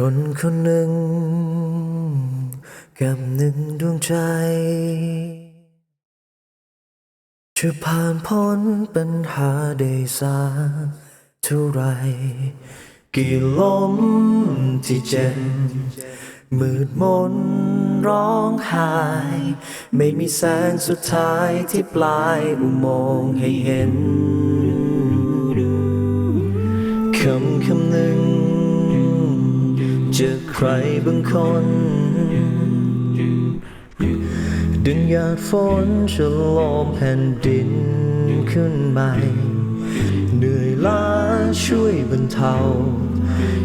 คนคนหนึ่ง กับหนึ่งดวงใจจะผ่านพ้นปัญหาได้สักเท่าไร กี่ลมที่เจ็บมืดมนร้องไห้ไม่มีแสงสุดท้ายที่ปลายอุโมงค์ให้เห็นคำคำหนึ่ง จะใครบางคน ดึงหยาดฝนฉลมแผ่นดินขึ้นใหม่เหนื่อยล้าช่วยบรรเทา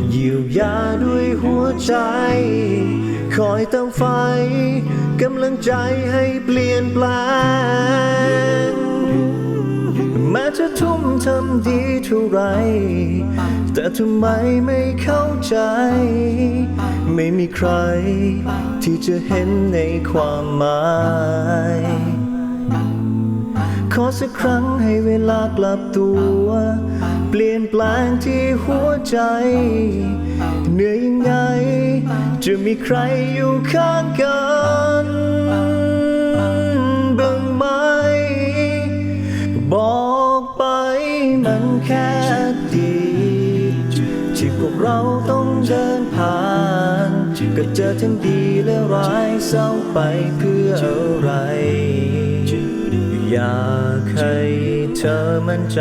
เยียวยาด้วยหัวใจ คอยเติมไฟกำลังใจให้เปลี่ยนแปลงแม้จะทุ่มทำดีเท่าไร แต่ทำไมไม่เข้าใจ ไม่มีใคร ที่จะเห็นในความหมาย ขอสักครั้งให้เวลากลับตัว เปลี่ยนแปลงที่หัวใจ เหนื่อยยังไง จะมีใครอยู่ข้างกัน เราต้องเดินผ่านก็เจอทั้งดีและร้ายเศร้าไปเพื่ออะไร อยากให้เธอมั่นใจ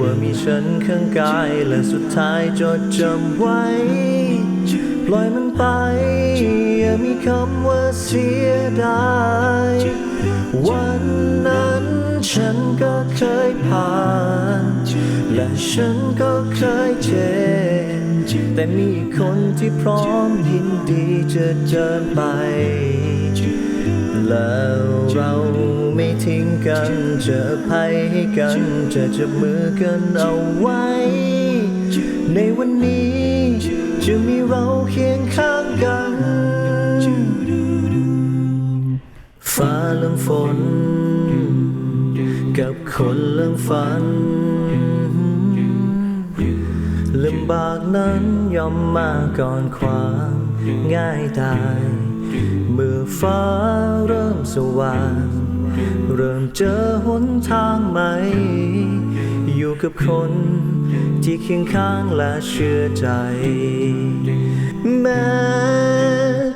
ว่ามีฉันข้างกายและสุดท้ายจดจำไว้ ปล่อยมันไป อย่ามีคำว่าเสียดายวันนั้นฉันก็เคยผ่าน และฉันก็เคยเจ็บ แต่มีคนที่พร้อมยินดีจะเดินไป แล้วเราไม่ทิ้งกันเจอภัยให้กันจะจับมือกันเอาไว้ ในวันนี้ จะมีเราเคียงข้างกันฟ้าเริ่มฝน กับคนเริ่มฝัน ลำบากนั้นย่อมมาก่อนความง่ายดายเมื่อฟ้าเริ่มสว่าง เริ่มเจอหนทางใหม่ อยู่กับคนที่เคียงข้างและเชื่อใจ แม้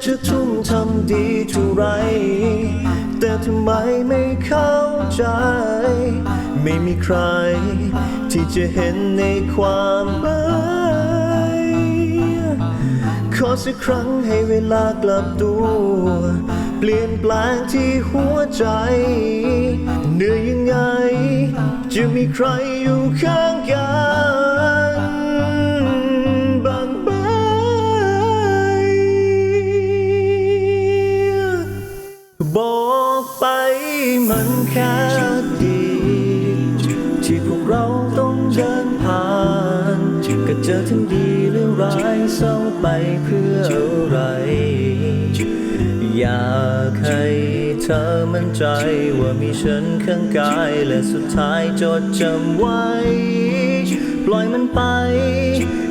จะทุ่มทำดีเท่าไร แต่ทำไมไม่เข้าใจ ไม่มีใคร ที่จะเห็นในความหมายขอสักครั้งให้เวลากลับตัว เปลี่ยนแปลงที่หัวใจ เหนื่อยยังไง จะมีใครอยู่ข้างกันบ้างไหมบอกไปมันแค่ ทั้งดีและร้ายเศร้าไปเพื่ออะไร อยากให้เธอมั่นใจว่ามีฉันข้างกายและสุดท้ายจดจำไว้ ปล่อยมันไป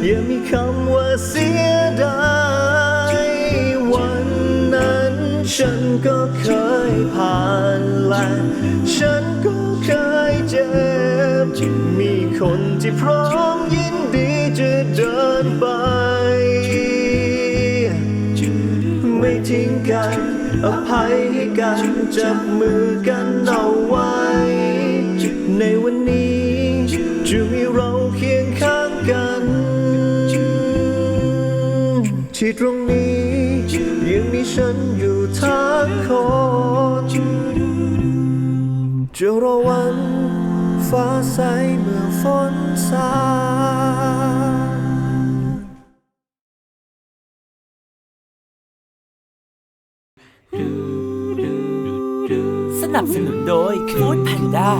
อย่ามีคำว่าเสียดายวันนั้นฉันก็เคยผ่านและฉันก็เคยเจ็บ มีคนที่พร้อมยินดี จะเดินไป ไม่ทิ้งกัน อภัยให้กันจับมือกันเอาไว้ ในวันนี้จะมีเราเคียงข้างกัน ที่ตรงนี้ยังมีฉันอยู่ทั้งคนจะรอวัน ฟ้าใสเมื่อฝนซา สนับสนุนโดยฟู้ดแพนด้า